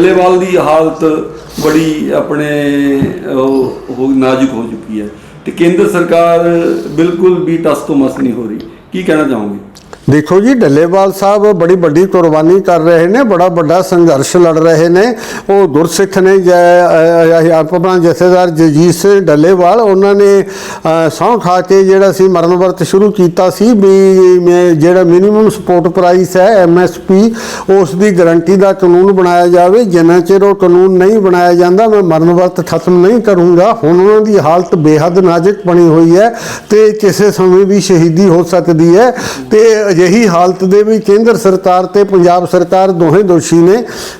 ਡੱਲੇਵਾਲ ਦੀ ਹਾਲਤ ਬੜੀ ਆਪਣੇ ਉਹ ਹੋ ਨਾਜ਼ੁਕ ਹੋ ਚੁੱਕੀ ਹੈ ਤੇ ਕੇਂਦਰ ਸਰਕਾਰ ਬਿਲਕੁਲ ਵੀ ਟਸ ਤੋਂ ਮਸ ਨਹੀਂ ਹੋ ਰਹੀ। ਕੀ ਕਹਿਣਾ ਚਾਹੋਗੇ? ਦੇਖੋ ਜੀ ਡੱਲੇਵਾਲ ਸਾਹਿਬ ਬੜੀ ਵੱਡੀ ਕੁਰਬਾਨੀ ਕਰ ਰਹੇ ਨੇ ਬੜਾ ਵੱਡਾ ਸੰਘਰਸ਼ ਲੜ ਰਹੇ ਨੇ। ਉਹ ਦੁਰਸਿੱਖ ਨੇ ਆਪਣਾ ਜਥੇਦਾਰ ਜਗਜੀਤ ਸਿੰਘ ਡੱਲੇਵਾਲ ਉਹਨਾਂ ਨੇ ਅ, ਸਹੁੰ ਖਾ ਕੇ ਜਿਹੜਾ ਸੀ ਮਰਨ ਵਰਤ ਸ਼ੁਰੂ ਕੀਤਾ ਸੀ ਵੀ ਮੈਂ ਜਿਹੜਾ ਮਿਨੀਮਮ ਸਪੋਰਟ ਪ੍ਰਾਈਸ ਹੈ ਐਮਐਸਪੀ ਉਸ ਦੀ ਗਾਰੰਟੀ ਦਾ ਕਾਨੂੰਨ ਬਣਾਇਆ ਜਾਵੇ। ਜਿੰਨਾ ਚਿਰ ਉਹ ਕਾਨੂੰਨ ਨਹੀਂ ਬਣਾਇਆ ਜਾਂਦਾ ਮੈਂ ਮਰਨ ਵਰਤ ਖਤਮ ਨਹੀਂ ਕਰੂੰਗਾ। ਹੁਣ ਉਹਨਾਂ ਦੀ ਹਾਲਤ ਬੇਹੱਦ ਨਾਜ਼ੁਕ ਬਣੀ ਹੋਈ ਹੈ ਤੇ ਕਿਸੇ ਸਮੇਂ ਵੀ ਸ਼ਹੀਦੀ ਹੋ ਸਕਦੀ ਹੈ। ਤੇ ਅਜਿਹੀ ਹਾਲਤ ਦੇ ਵੀ ਕੇਂਦਰ ਸਰਕਾਰ ਤੇ ਪੰਜਾਬ ਸਰਕਾਰ ਦੋਹੇ ਦੋਸ਼ੀ ਨੇ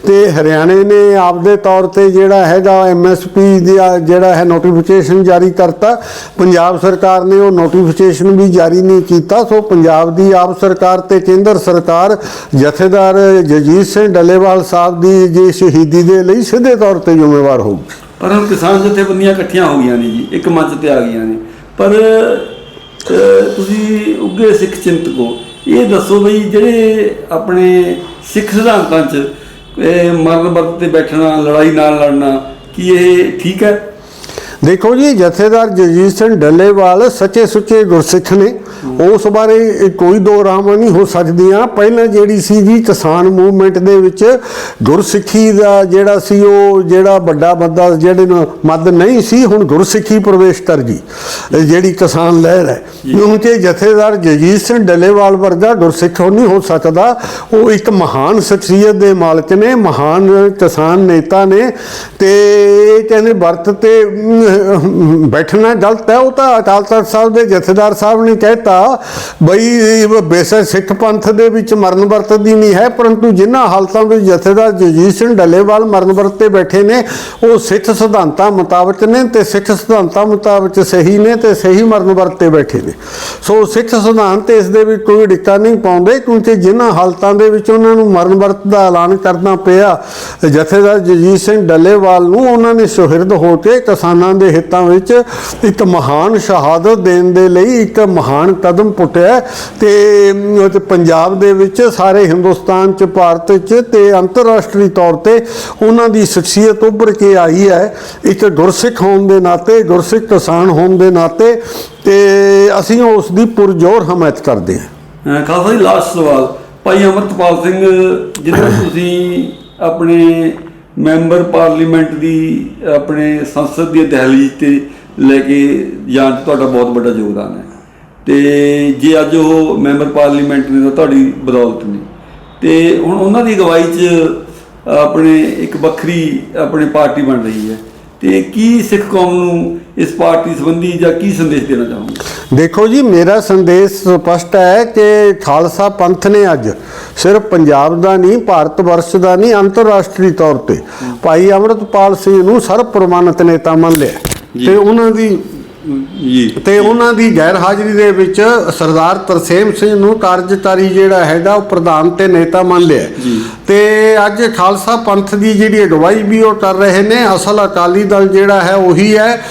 ਤੇ ਹਰਿਆਣੇ ਨੇ ਆਪਦੇ ਤੌਰ ਤੇ ਜਿਹੜਾ ਹੈਗਾ ਐਮਐਸਪੀ ਦਾ ਜਿਹੜਾ ਹੈ ਨੋਟੀਫਿਕੇਸ਼ਨ ਜਾਰੀ ਕਰਤਾ। ਪੰਜਾਬ ਸਰਕਾਰ ਨੇ ਉਹ ਨੋਟੀਫਿਕੇਸ਼ਨ ਵੀ ਜਾਰੀ ਨਹੀਂ ਕੀਤਾ, ਸੋ ਪੰਜਾਬ ਦੀ ਆਪ ਸਰਕਾਰ ਤੇ ਕੇਂਦਰ ਸਰਕਾਰ ਜਥੇਦਾਰ ਜਗਜੀਤ ਸਿੰਘ ਡੱਲੇਵਾਲ ਸਾਹਿਬ ਦੀ ਜੀ ਸ਼ਹੀਦੀ ਦੇ ਲਈ ਸਿੱਧੇ ਤੌਰ ਤੇ ਜ਼ਿੰਮੇਵਾਰ ਹੋਊਗੀ। ਪਰ ਹੁਣ ਕਿਸਾਨ ਜਥੇਬੰਦੀਆਂ ਇਕੱਠੀਆਂ ਹੋ ਗਈਆਂ ਨੇ ਜੀ, ਇੱਕ ਮੰਚ ਤੇ ਆ ਗਈਆਂ ਨੇ। ਪਰ ਤੁਸੀਂ ਉੱਗੇ ਸਿੱਖ ਚਿੰਤਕੋ ਇਹ ਦੱਸੋ ਬਈ, ਜਿਹੜੇ ਆਪਣੇ ਸਿੱਖ ਸਿਧਾਂਤਾਂ 'ਚ ਮਰਨ ਵਰਤ ਤੇ ਬੈਠਣਾ, ਲੜਾਈ ਨਾਲ ਲੜਨਾ, ਕੀ ਇਹ ਠੀਕ ਹੈ? ਦੇਖੋ ਜੀ, ਜਥੇਦਾਰ ਜਗਜੀਤ ਸਿੰਘ ਡੱਲੇਵਾਲ ਸੱਚੇ ਸੁੱਚੇ ਗੁਰਸਿੱਖ ਨੇ। ਉਸ ਬਾਰੇ ਕੋਈ ਦੋ ਰਾਹਾਂ ਨਹੀਂ ਹੋ ਸਕਦੀਆਂ। ਪਹਿਲਾਂ ਜਿਹੜੀ ਸੀ ਜੀ ਕਿਸਾਨ ਮੂਵਮੈਂਟ ਦੇ ਵਿੱਚ ਗੁਰਸਿੱਖੀ ਦਾ ਜਿਹੜਾ ਸੀ ਉਹ ਜਿਹੜਾ ਵੱਡਾ ਬੰਦਾ ਜਿਹੜੇ ਨੂੰ ਮੱਦ ਨਹੀਂ ਸੀ, ਹੁਣ ਗੁਰਸਿੱਖੀ ਪ੍ਰਵੇਸ਼ ਕਰ ਗਈ ਜਿਹੜੀ ਕਿਸਾਨ ਲਹਿਰ ਹੈ। ਕਿਉਂਕਿ ਜਥੇਦਾਰ ਜਗਜੀਤ ਸਿੰਘ ਡੱਲੇਵਾਲ ਵਰਗਾ ਗੁਰਸਿੱਖ ਨਹੀਂ ਹੋ ਸਕਦਾ। ਉਹ ਇੱਕ ਮਹਾਨ ਸ਼ਖਸੀਅਤ ਦੇ ਮਾਲਕ ਨੇ, ਮਹਾਨ ਕਿਸਾਨ ਨੇਤਾ ਨੇ ਤੇ ਇਹ ਕਹਿੰਦੇ ਵਰਤ ਤੇ ਬੈਠਣਾ ਗਲਤ ਹੈ। ਉਹ ਤਾਂ ਅਕਾਲ ਤਖਤ ਸਾਹਿਬ ਦੇ ਜਥੇਦਾਰ ਸਾਹਿਬ ਨੇ ਕਹਿ ਕਹਿਤਾ ਬਈ ਬੇਸ਼ੱਕ ਸਿੱਖ ਪੰਥ ਦੇ ਵਿੱਚ ਮਰਨ ਵਰਤ ਦੀ ਨਹੀਂ ਹੈ, ਪਰੰਤੂ ਜਿਨ੍ਹਾਂ ਹਾਲਤਾਂ ਵਿੱਚ ਜਥੇਦਾਰ ਜਗਜੀਤ ਸਿੰਘ ਡੱਲੇਵਾਲ ਮਰਨ ਵਰਤ ਤੇ ਬੈਠੇ ਨੇ, ਉਹ ਸਿੱਖ ਸਿਧਾਂਤਾਂ ਮੁਤਾਬਕ ਨੇ ਤੇ ਸਿੱਖ ਸਿਧਾਂਤਾਂ ਮੁਤਾਬਕ ਸਹੀ ਨੇ ਤੇ ਸਹੀ ਮਰਨ ਵਰਤ ਤੇ ਬੈਠੇ ਨੇ। ਸੋ ਸਿੱਖ ਸਿਧਾਂਤ ਇਸ ਦੇ ਵਿੱਚ ਕੋਈ ਡਿੱਕਾ ਨਹੀਂ ਪਾਉਂਦੇ, ਕਿਉਂਕਿ ਜਿਨ੍ਹਾਂ ਹਾਲਤਾਂ ਦੇ ਵਿੱਚ ਉਹਨਾਂ ਨੂੰ ਮਰਨ ਵਰਤ ਦਾ ਐਲਾਨ ਕਰਨਾ ਪਿਆ, ਜਥੇਦਾਰ ਜਗਜੀਤ ਸਿੰਘ ਡੱਲੇਵਾਲ ਨੂੰ, ਉਹਨਾਂ ਨੇ ਸੁਹਿਰਦ ਹੋ ਕੇ ਕਿਸਾਨਾਂ ਦੇ ਹਿੱਤਾਂ ਵਿੱਚ ਇੱਕ ਮਹਾਨ ਸ਼ਹਾਦਤ ਦੇਣ ਦੇ ਲਈ ਇੱਕ ਮਹਾਨ ਕਦਮ ਪੁੱਟਿਆ ਤੇ ਪੰਜਾਬ ਦੇ ਵਿੱਚ ਸਾਰੇ ਹਿੰਦੁਸਤਾਨ ਚ, ਭਾਰਤ ਚ ਤੇ ਅੰਤਰਰਾਸ਼ਟਰੀ ਤੌਰ ਤੇ ਉਹਨਾਂ ਦੀ ਸ਼ਖਸੀਅਤ ਉੱਭਰ ਕੇ ਆਈ ਹੈ। ਇੱਕ ਗੁਰਸਿੱਖ ਹੋਣ ਦੇ ਨਾਤੇ, ਗੁਰਸਿੱਖ ਕਿਸਾਨ ਹੋਣ ਦੇ ਨਾਤੇ ਤੇ ਅਸੀਂ ਉਸ ਦੀ ਪੁਰਜ਼ੋਰ ਹਮਾਇਤ ਕਰਦੇ ਹਾਂ। ਖਾਲਸਾ ਜੀ ਲਾਸਟ ਸਵਾਲ। ਭਾਈ ਅਮਰਤਪਾਲ ਸਿੰਘ ਜਿਹਨਾਂ ਤੁਸੀਂ ਆਪਣੇ ਮੈਂਬਰ ਪਾਰਲੀਮੈਂਟ ਦੀ ਆਪਣੇ ਸੰਸਦ ਦੀ ਦਹਿਲੀਜ਼ ਤੇ ਲੈ ਕੇ ਜਾਣ ਤੁਹਾਡਾ ਬਹੁਤ ਵੱਡਾ ਯੋਗਦਾਨ ਹੈ। ਤੇ ਜੇ ਅੱਜ ਉਹ ਮੈਂਬਰ ਪਾਰਲੀਮੈਂਟ ਨੇ ਤਾਂ ਤੁਹਾਡੀ ਬਦੌਲਤ ਨੇ। ਤੇ ਹੁਣ ਉਹਨਾਂ ਦੀ ਅਗਵਾਈ 'ਚ ਆਪਣੇ ਇੱਕ ਵੱਖਰੀ ਆਪਣੀ ਪਾਰਟੀ ਬਣ ਰਹੀ ਹੈ। ਤੇ ਕੀ ਸਿੱਖ ਕੌਮ ਨੂੰ ਇਸ ਪਾਰਟੀ ਸੰਬੰਧੀ ਜਾਂ ਕੀ ਸੰਦੇਸ਼ ਦੇਣਾ ਚਾਹੋਗੇ? ਦੇਖੋ ਜੀ ਮੇਰਾ ਸੰਦੇਸ਼ ਸਪਸ਼ਟ ਹੈ ਕਿ ਖਾਲਸਾ ਪੰਥ ਨੇ ਅੱਜ ਸਿਰਫ ਪੰਜਾਬ ਦਾ ਨਹੀਂ ਭਾਰਤ ਵਰਸ਼ ਦਾ ਨਹੀਂ ਅੰਤਰਰਾਸ਼ਟਰੀ ਤੌਰ ਤੇ ਭਾਈ ਅੰਮ੍ਰਿਤਪਾਲ ਸਿੰਘ ਨੂੰ ਸਰਬ ਪ੍ਰਮਾਣਿਤ ਨੇਤਾ ਮੰਨ ਲਿਆ। ਤੇ ਉਹਨਾਂ ਦੀ ਜੀ ਤੇ ਉਹਨਾਂ ਦੀ ਗੈਰ ਹਾਜ਼ਰੀ ਦੇ ਵਿੱਚ ਸਰਦਾਰ ਤਰਸੇਮ ਸਿੰਘ ਨੂੰ ਕਾਰਜਕਾਰੀ ਜਿਹੜਾ ਹੈਗਾ ਉਹ ਪ੍ਰਧਾਨ ਤੇ ਨੇਤਾ ਮੰਨ ਲਿਆ ਜੀ। ਤੇ ਅੱਜ ਖਾਲਸਾ ਪੰਥ ਦੀ ਜਿਹੜੀ ਅਗਵਾਈ ਵੀ ਉਹ ਕਰ ਰਹੇ ਨੇ। ਅਸਲ ਅਕਾਲੀ ਦਲ ਜਿਹੜਾ ਹੈ ਉਹੀ ਹੈ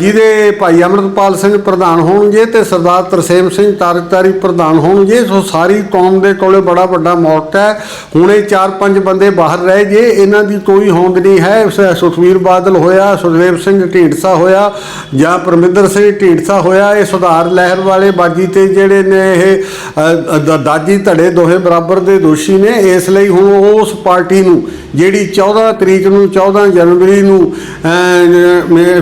ਜਿਹਦੇ ਭਾਈ ਅਮਰਤਪਾਲ ਸਿੰਘ ਪ੍ਰਧਾਨ ਹੋਣਗੇ ਤੇ ਸਰਦਾਰ ਤਰਸੇਮ ਸਿੰਘ ਕਾਰਜਕਾਰੀ ਪ੍ਰਧਾਨ ਹੋਣਗੇ। ਸੋ ਸਾਰੀ ਕੌਮ ਦੇ ਕੋਲੇ ਬੜਾ ਵੱਡਾ ਮੌਕਾ ਹੈ। ਹੁਣੇ ਚਾਰ ਪੰਜ ਬੰਦੇ ਬਾਹਰ ਰਹਿ ਗਏ। ਇਹਨਾਂ ਦੀ ਕੋਈ ਹੋਂਦ ਨਹੀਂ ਹੈ। ਸ- ਸੁਖਬੀਰ ਬਾਦਲ ਹੋਇਆ ਸੁਖਦੇਵ ਸਿੰਘ ਢੀਂਡਸਾ ਹੋਇਆ ਜਾਂ ਪਰਮਿੰਦਰ ਸਿੰਘ ਢੀਂਡਸਾ ਹੋਇਆ ਇਹ ਸੁਧਾਰ ਲਹਿਰ ਵਾਲੇ ਬਾਜੀ ਤੇ ਜਿਹੜੇ ਨੇ ਇਹ ਅ, ਦ- ਦਾਜੀ ਧੜੇ ਦੋਹੇ ਬਰਾਬਰ ਦੇ ਦੋਸ਼ੀ ਨੇ। ਇਸ ਲਈ ਹੁਣ ਉਸ ਪਾਰਟੀ ਨੂੰ, ਜਿਹੜੀ 14 ਤਰੀਕ ਨੂੰ 14 ਜਨਵਰੀ ਨੂੰ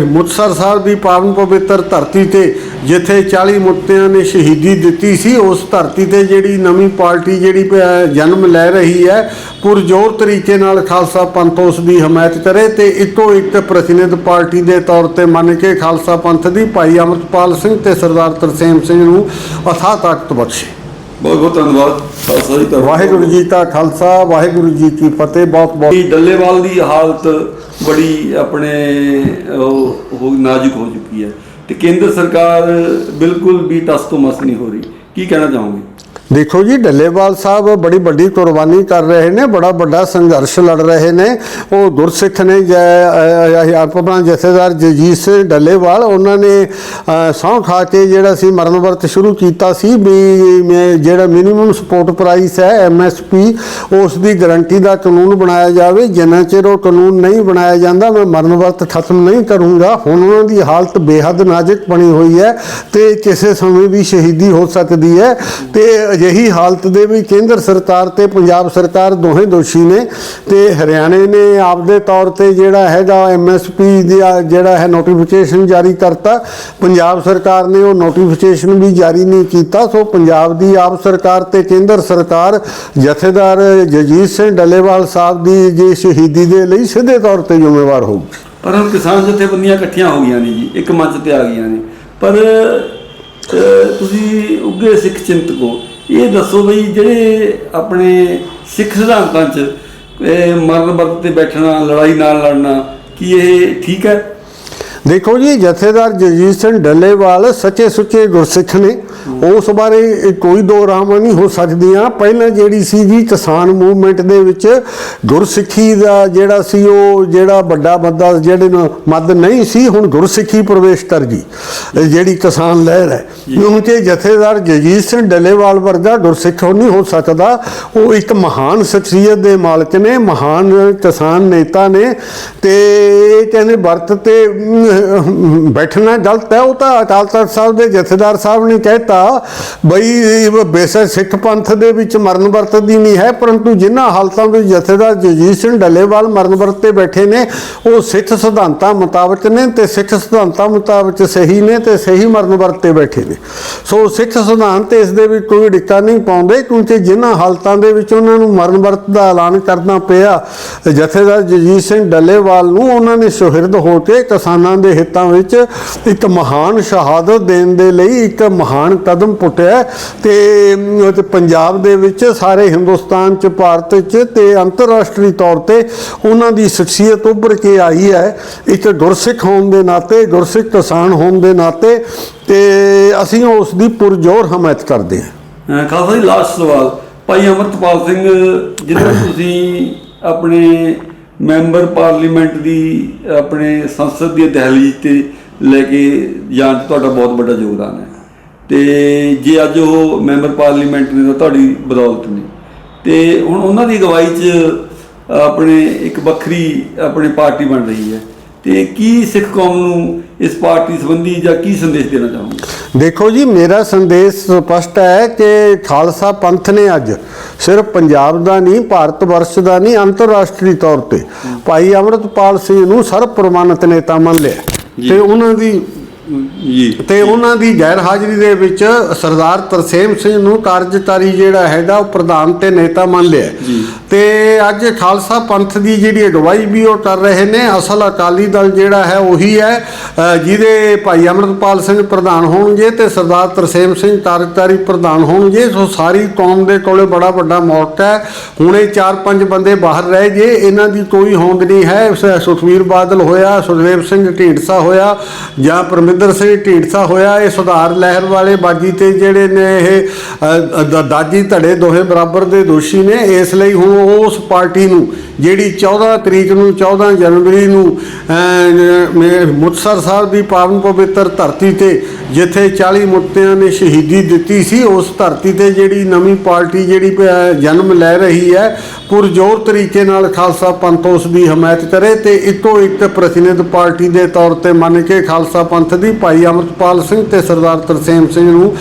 ਮੁਕਤਸਰ ਸਾਹਿਬ ਦੀ ਪਾਵਨ ਪਵਿੱਤਰ ਧਰਤੀ ਤੇ ਜਿੱਥੇ 40 ਮੁਕਤਿਆਂ ਨੇ ਸ਼ਹੀਦੀ ਦਿੱਤੀ ਸੀ, ਉਸ ਧਰਤੀ ਤੇ ਜਿਹੜੀ ਨਵੀਂ ਪਾਰਟੀ ਜਿਹੜੀ ਜਨਮ ਲੈ ਰਹੀ ਹੈ, ਪੁਰਜੋਰ ਤਰੀਕੇ ਨਾਲ ਖਾਲਸਾ ਪੰਥ ਉਸ ਦੀ ਹਮਾਇਤ ਕਰੇ ਤੇ ਇੱਕੋ ਇੱਕ ਪ੍ਰਤੀਨਿਧ ਪਾਰਟੀ ਦੇ ਤੌਰ ਤੇ ਮੰਨ ਕੇ ਖਾਲਸਾ ਪੰਥ ਦੀ ਭਾਈ ਅਮਰਪਾਲ ਸਿੰਘ ਤੇ ਸਰਦਾਰ ਤਰਸੇਮ ਸਿੰਘ ਨੂੰ ਅਥਾਹ ਤਾਕਤ ਬਖਸ਼ੇ। ਬਹੁਤ ਬਹੁਤ ਧੰਨਵਾਦ। ਖਾਲਸਾ ਜੀ ਤੁਹਾਡਾ। ਵਾਹਿਗੁਰੂ ਜੀ ਕਾ ਖਾਲਸਾ ਵਾਹਿਗੁਰੂ ਜੀ ਕੀ ਫਤਿਹ ਬਹੁਤ ਬਹੁਤ। ਡੱਲੇਵਾਲ ਦੀ ਹਾਲਤ ਬੜੀ ਆਪਣੇ ਉਹ ਨਾਜ਼ੁਕ ਹੋ ਚੁੱਕੀ ਹੈ। ਤੇ ਕੇਂਦਰ ਸਰਕਾਰ ਬਿਲਕੁਲ ਵੀ ਟਸ ਤੋਂ ਮਸ ਨਹੀਂ ਹੋ ਰਹੀ। ਕੀ ਕਹਿਣਾ ਚਾਹੋਗੇ? ਦੇਖੋ ਜੀ, ਡੱਲੇਵਾਲ ਸਾਹਿਬ ਬੜੀ ਵੱਡੀ ਕੁਰਬਾਨੀ ਕਰ ਰਹੇ ਨੇ, ਬੜਾ ਵੱਡਾ ਸੰਘਰਸ਼ ਲੜ ਰਹੇ ਨੇ। ਉਹ ਗੁਰਸਿੱਖ ਨੇ ਆਪਣਾ ਜਥੇਦਾਰ ਜਗਜੀਤ ਸਿੰਘ ਡੱਲੇਵਾਲ, ਉਹਨਾਂ ਨੇ ਸੌਂ ਖਾ ਕੇ ਜਿਹੜਾ ਸੀ ਮਰਨ ਵਰਤ ਸ਼ੁਰੂ ਕੀਤਾ ਸੀ ਵੀ ਮੈਂ ਜਿਹੜਾ ਮਿਨੀਮਮ ਸਪੋਰਟ ਪ੍ਰਾਈਸ ਹੈ ਐਮਐਸਪੀ ਉਸ ਦੀ ਗਾਰੰਟੀ ਦਾ ਕਾਨੂੰਨ ਬਣਾਇਆ ਜਾਵੇ। ਜਿੰਨਾ ਚਿਰ ਉਹ ਕਾਨੂੰਨ ਨਹੀਂ ਬਣਾਇਆ ਜਾਂਦਾ, ਮੈਂ ਮਰਨ ਵਰਤ ਖਤਮ ਨਹੀਂ ਕਰੂੰਗਾ। ਹੁਣ ਉਹਨਾਂ ਦੀ ਹਾਲਤ ਬੇਹੱਦ ਨਾਜ਼ੁਕ ਬਣੀ ਹੋਈ ਹੈ ਤੇ ਕਿਸੇ ਸਮੇਂ ਵੀ ਸ਼ਹੀਦੀ ਹੋ ਸਕਦੀ ਹੈ। ਤੇ ਅਜਿਹੀ ਹਾਲਤ ਦੇ ਵਿੱਚ ਕੇਂਦਰ ਸਰਕਾਰ ਤੇ ਪੰਜਾਬ ਸਰਕਾਰ ਦੋਹੇ ਦੋਸ਼ੀ ਨੇ ਤੇ ਹਰਿਆਣੇ ਨੇ ਆਪਦੇ ਤੌਰ ਤੇ ਜਿਹੜਾ ਹੈਗਾ ਐਮਐਸਪੀ ਦਾ ਜਿਹੜਾ ਹੈ ਨੋਟੀਫਿਕੇਸ਼ਨ ਜਾਰੀ ਕਰਤਾ। ਪੰਜਾਬ ਸਰਕਾਰ ਨੇ ਉਹ ਨੋਟੀਫਿਕੇਸ਼ਨ ਵੀ ਜਾਰੀ ਨਹੀਂ ਕੀਤਾ। ਸੋ ਪੰਜਾਬ ਦੀ ਆਪ ਸਰਕਾਰ ਤੇ ਕੇਂਦਰ ਸਰਕਾਰ ਜਥੇਦਾਰ ਜਗਜੀਤ ਸਿੰਘ ਡੱਲੇਵਾਲ ਸਾਹਿਬ ਦੀ ਜੀ ਸ਼ਹੀਦੀ ਦੇ ਲਈ ਸਿੱਧੇ ਤੌਰ ਤੇ ਜ਼ਿੰਮੇਵਾਰ ਹੋਊਗੀ। ਪਰ ਹੁਣ ਕਿਸਾਨ ਜਥੇਬੰਦੀਆਂ ਇਕੱਠੀਆਂ ਹੋ ਗਈਆਂ ਨੇ ਜੀ, ਇੱਕ ਮੰਚ ਤੇ ਆ ਗਈਆਂ ਨੇ। ਪਰ ਤੁਸੀਂ ਉੱਗੇ ਸਿੱਖ ਚਿੰਤਕ ਇਹ ਦੱਸੋ ਬਈ, ਜਿਹੜੇ ਆਪਣੇ ਸਿੱਖ ਸਿਧਾਂਤਾਂ 'ਚ, ਇਹ ਮਰਨ ਵਰਤ ਤੇ ਬੈਠਣਾ, ਲੜਾਈ ਨਾਲ ਲੜਨਾ, ਕੀ ਇਹ ਠੀਕ ਹੈ? ਦੇਖੋ ਜੀ, ਜਥੇਦਾਰ ਜਗਜੀਤ ਸਿੰਘ ਡੱਲੇਵਾਲ ਸੱਚੇ ਸੁੱਚੇ ਗੁਰਸਿੱਖ ਨੇ। ਉਸ ਬਾਰੇ ਕੋਈ ਦੋ ਰਾਵਾਂ ਨਹੀਂ ਹੋ ਸਕਦੀਆਂ। ਪਹਿਲਾਂ ਜਿਹੜੀ ਸੀ ਜੀ ਕਿਸਾਨ ਮੂਵਮੈਂਟ ਦੇ ਵਿੱਚ ਗੁਰਸਿੱਖੀ ਦਾ ਜਿਹੜਾ ਸੀ, ਉਹ ਜਿਹੜਾ ਵੱਡਾ ਬੰਦਾ ਜਿਹੜੇ ਨੂੰ ਮੱਦ ਨਹੀਂ ਸੀ, ਹੁਣ ਗੁਰਸਿੱਖੀ ਪ੍ਰਵੇਸ਼ ਕਰ ਗਈ ਜਿਹੜੀ ਕਿਸਾਨ ਲਹਿਰ ਹੈ। ਕਿਉਂਕਿ ਜਥੇਦਾਰ ਜਗਜੀਤ ਸਿੰਘ ਡੱਲੇਵਾਲ ਵਰਗਾ ਗੁਰਸਿੱਖ ਨਹੀਂ ਹੋ ਸਕਦਾ। ਉਹ ਇੱਕ ਮਹਾਨ ਸ਼ਖਸੀਅਤ ਦੇ ਮਾਲਕ ਨੇ, ਮਹਾਨ ਕਿਸਾਨ ਨੇਤਾ ਨੇ ਤੇ ਇਹ ਕਹਿੰਦੇ ਵਰਤ ਤੇ ਬੈਠਣਾ ਗਲਤ ਹੈ, ਉਹ ਤਾਂ ਅਕਾਲ ਤਖਤ ਸਾਹਿਬ ਦੇ ਜਥੇਦਾਰ ਸਾਹਿਬ ਨੇ ਕਹਿਤਾ ਬਈ, ਬੇਸ਼ੱਕ ਸਿੱਖ ਪੰਥ ਦੇ ਵਿੱਚ ਮਰਨ ਵਰਤ ਦੀ ਨਹੀਂ ਹੈ, ਪਰੰਤੂ ਜਿਨ੍ਹਾਂ ਹਾਲਤਾਂ ਵਿੱਚ ਜਥੇਦਾਰ ਜਗਜੀਤ ਸਿੰਘ ਡੱਲੇਵਾਲ ਮਰਨ ਵਰਤ ਤੇ ਬੈਠੇ ਨੇ, ਉਹ ਸਿੱਖ ਸਿਧਾਂਤਾਂ ਮੁਤਾਬਕ ਨੇ ਤੇ ਸਿੱਖ ਸਿਧਾਂਤਾਂ ਮੁਤਾਬਕ ਸਹੀ ਨੇ ਤੇ ਸਹੀ ਮਰਨ ਵਰਤ ਤੇ ਬੈਠੇ ਨੇ। ਸੋ ਸਿੱਖ ਸਿਧਾਂਤ ਇਸ ਦੇ ਵਿੱਚ ਕੋਈ ਡਿੱਕਾ ਨਹੀਂ ਪਾਉਂਦੇ, ਕਿਉਂਕਿ ਜਿਨ੍ਹਾਂ ਹਾਲਤਾਂ ਦੇ ਵਿੱਚ ਉਹਨਾਂ ਨੂੰ ਮਰਨ ਵਰਤ ਦਾ ਐਲਾਨ ਕਰਨਾ ਪਿਆ, ਜਥੇਦਾਰ ਜਗਜੀਤ ਸਿੰਘ ਡੱਲੇਵਾਲ ਨੂੰ, ਉਹਨਾਂ ਨੇ ਸੁਹਿਰਦ ਹੋ ਕੇ ਕਿਸਾਨਾਂ ਦੇ ਹਿੱਤਾਂ ਵਿੱਚ ਇੱਕ ਮਹਾਨ ਸ਼ਹਾਦਤ ਦੇਣ ਦੇ ਲਈ ਇੱਕ ਮਹਾਨ ਕਦਮ ਪੁੱਟਿਆ ਤੇ ਪੰਜਾਬ ਦੇ ਵਿੱਚ ਸਾਰੇ ਹਿੰਦੁਸਤਾਨ ਚ, ਭਾਰਤ ਚ ਤੇ ਅੰਤਰਰਾਸ਼ਟਰੀ ਤੌਰ ਤੇ ਉਹਨਾਂ ਦੀ ਸ਼ਖਸੀਅਤ ਉੱਭਰ ਕੇ ਆਈ ਹੈ। ਇੱਕ ਗੁਰਸਿੱਖ ਹੋਣ ਦੇ ਨਾਤੇ, ਗੁਰਸਿੱਖ ਕਿਸਾਨ ਹੋਣ ਦੇ ਨਾਤੇ ਤੇ ਅਸੀਂ ਉਸ ਦੀ ਪੁਰਜੋਰ ਹਮਾਇਤ ਕਰਦੇ ਹਾਂ। ਖਾਲਸਾ ਜੀ ਲਾਸਟ ਸਵਾਲ। ਭਾਈ ਅਮਰਤਪਾਲ ਸਿੰਘ ਜਿਹਨਾਂ ਤੁਸੀਂ ਆਪਣੇ ਮੈਂਬਰ ਪਾਰਲੀਮੈਂਟ ਦੀ ਆਪਣੇ ਸੰਸਦ ਦੀ ਦਹਲੀਜ਼ ਤੇ ਲੈ ਕੇ ਜਾਣ 'ਚ ਤੁਹਾਡਾ ਬਹੁਤ ਵੱਡਾ ਯੋਗਦਾਨ ਹੈ। ਤੇ ਜੇ ਅੱਜ ਉਹ ਮੈਂਬਰ ਪਾਰਲੀਮੈਂਟ ਨੇ ਤਾਂ ਤੁਹਾਡੀ ਬਦੌਲਤ ਨੇ। ਤੇ ਹੁਣ ਉਹਨਾਂ ਦੀ ਅਗਵਾਈ 'ਚ ਆਪਣੇ ਇੱਕ ਵੱਖਰੀ ਆਪਣੇ ਪਾਰਟੀ ਬਣ ਰਹੀ ਹੈ। ਤੇ ਕੀ ਸਿੱਖ ਕੌਮ ਨੂੰ ਇਸ ਪਾਰਟੀ ਸੰਬੰਧੀ ਜਾਂ ਕੀ ਸੰਦੇਸ਼ ਦੇਣਾ ਚਾਹੋਗੇ ਦੇਖੋ ਜੀ ਮੇਰਾ ਸੰਦੇਸ਼ ਸਪਸ਼ਟ ਹੈ ਕਿ ਖਾਲਸਾ ਪੰਥ ਨੇ ਅੱਜ ਸਿਰਫ ਪੰਜਾਬ ਦਾ ਨਹੀਂ ਭਾਰਤ ਵਰਸ਼ ਦਾ ਨਹੀਂ ਅੰਤਰਰਾਸ਼ਟਰੀ ਤੌਰ ਤੇ ਭਾਈ ਅਮਰਤਪਾਲ ਸਿੰਘ ਨੂੰ ਸਰਬ ਪ੍ਰਮਾਣਿਤ ਨੇਤਾ ਮੰਨ ਲਿਆ। ਤੇ ਉਹਨਾਂ ਦੀ ਜੀ। ਤੇ ਉਹਨਾਂ ਦੀ ਗੈਰ ਹਾਜ਼ਰੀ ਦੇ ਵਿੱਚ ਸਰਦਾਰ ਤਰਸੇਮ ਸਿੰਘ ਨੂੰ ਕਾਰਜਕਾਰੀ ਜਿਹੜਾ ਹੈਗਾ ਉਹ ਪ੍ਰਧਾਨ ਤੇ ਨੇਤਾ ਮੰਨ ਲਿਆ। ਜੀ। ਤੇ ਅੱਜ ਖਾਲਸਾ ਪੰਥ ਦੀ ਜਿਹੜੀ ਅਗਵਾਈ ਵੀ ਉਹ ਕਰ ਰਹੇ ਨੇ ਅਸਲ ਅਕਾਲੀ ਦਲ ਜਿਹੜਾ ਹੈ ਉਹੀ ਹੈ ਜਿਹਦੇ ਭਾਈ ਅਮਰਤਪਾਲ ਸਿੰਘ ਪ੍ਰਧਾਨ ਹੋਣਗੇ ਤੇ ਸਰਦਾਰ ਤਰਸੇਮ ਸਿੰਘ ਕਾਰਜਕਾਰੀ ਪ੍ਰਧਾਨ ਹੋਣਗੇ। ਸੋ ਸਾਰੀ ਕੌਮ ਦੇ ਕੋਲੇ ਬੜਾ ਵੱਡਾ ਮੌਕਾ ਹੈ। ਹੁਣੇ 4-5 ਬੰਦੇ ਬਾਹਰ ਰਹਿ ਗਏ ਇਹਨਾਂ ਦੀ ਕੋਈ ਹੋਂਦ ਨਹੀਂ ਹੈ। ਸੁਖਵੀਰ ਬਾਦਲ ਹੋਇਆ ਸੁਖਦੇਵ ਸਿੰਘ ਢੀਂਡਸਾ ਹੋਇਆ ਜਾਂ ਪਰਮਿੰਦਰ ਸਿੰਘ ਢੀਂਡਸਾ ਹੋਇਆ, ਇਹ ਸੁਧਾਰ ਲਹਿਰ ਵਾਲੇ ਬਾਜ਼ੀ ਤੇ ਜਿਹੜੇ ਨੇ ਇਹ ਦ- ਦਾਜੀ ਧੜੇ ਦੋਹੇ ਬਰਾਬਰ ਦੇ ਦੋਸ਼ੀ ਨੇ, ਇਸ ਲਈ ਹੁਣ ਉਸ ਪਾਰਟੀ ਨੂੰ, ਜਿਹੜੀ 14 ਤਰੀਕ ਨੂੰ 14 ਜਨਵਰੀ ਨੂੰ ਮੁਕਤਸਰ ਸਾਹਿਬ ਦੀ ਪਾਵਨ ਪਵਿੱਤਰ ਧਰਤੀ ਤੇ, ਜਿੱਥੇ 40 ਮੁਕਤਿਆਂ ਨੇ ਸ਼ਹੀਦੀ ਦਿੱਤੀ ਸੀ, ਉਸ ਧਰਤੀ ਤੇ ਜਿਹੜੀ ਨਵੀਂ ਪਾਰਟੀ ਜਿਹੜੀ ਜਨਮ ਲੈ ਰਹੀ ਹੈ, ਪੁਰਜੋਰ ਤਰੀਕੇ ਨਾਲ ਖਾਲਸਾ ਪੰਥ ਉਸ ਦੀ ਹਮਾਇਤ ਕਰੇ ਤੇ ਇੱਕੋ ਇੱਕ ਪ੍ਰਤੀਨਿਧ ਪਾਰਟੀ ਦੇ ਤੌਰ ਤੇ ਮੰਨ ਕੇ ਖਾਲਸਾ ਪੰਥ ਦੀ ਭਾਈ ਅਮਰਤਪਾਲ ਸਿੰਘ ਤੇ ਸਰਦਾਰ ਤਰਸੇਮ ਸਿੰਘ ਨੂੰ